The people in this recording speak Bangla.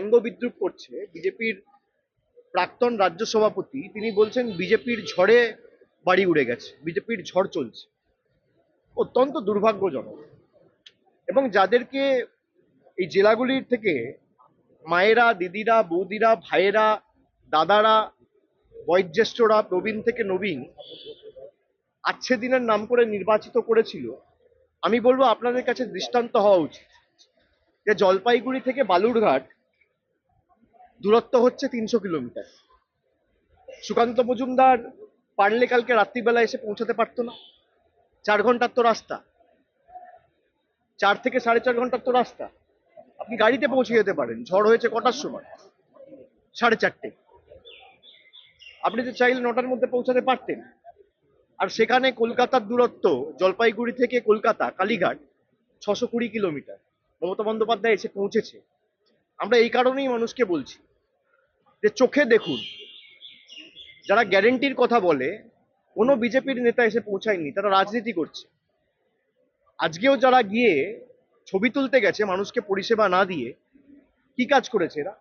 ব্যঙ্গ বিদ্রুপ করছে বিজেপির প্রাক্তন রাজ্য সভাপতি, তিনি বলছেন বিজেপির ঝড়ে বাড়ি উড়ে গেছে, বিজেপির ঝড় চলছে। অত্যন্ত দুর্ভাগ্যজনক। এবং যাদেরকে এই জেলাগুলির থেকে মায়েরা, দিদিরা, বৌদিরা, ভাইয়েরা, দাদারা, বয়োজ্যেষ্ঠরা, প্রবীণ থেকে নবীন আচ্ছে দিনের নাম করে নির্বাচিত করেছিল, আমি বলব আপনাদের কাছে দৃষ্টান্ত হওয়া উচিত যে জলপাইগুড়ি থেকে বালুরঘাট দূরত্ব হচ্ছে তিনশো কিলোমিটার। সুকান্ত মজুমদার পারলে কালকে রাত্রিবেলা এসে পৌঁছাতে পারতো না। চার ঘণ্টার তো রাস্তা। চার থেকে সাড়ে চার ঘণ্টার তো রাস্তা। আপনি গাড়িতে পৌঁছে যেতে পারেন। ঝড় হয়েছে কটার সময়? সাড়ে চারটে। আপনি তো চাইলে নটার মধ্যে পৌঁছাতে পারতেন। আর সেখানে কলকাতার দূরত্ব, জলপাইগুড়ি থেকে কলকাতা, কালীঘাট, ছশো কুড়ি কিলোমিটার। মমতা বন্দ্যোপাধ্যায় এসে পৌঁছেছে। আমরা এই কারণেই মানুষকে বলছি। যে চোখে দেখুন, যারা গ্যারেন্টির কথা বলে, কোনো বিজেপির নেতা এসে পৌঁছায়নি, তারা রাজনীতি করছে। আজকেও যারা গিয়ে ছবি তুলতে গেছে, মানুষকে পরিষেবা না দিয়ে, কি কাজ করেছে এরা?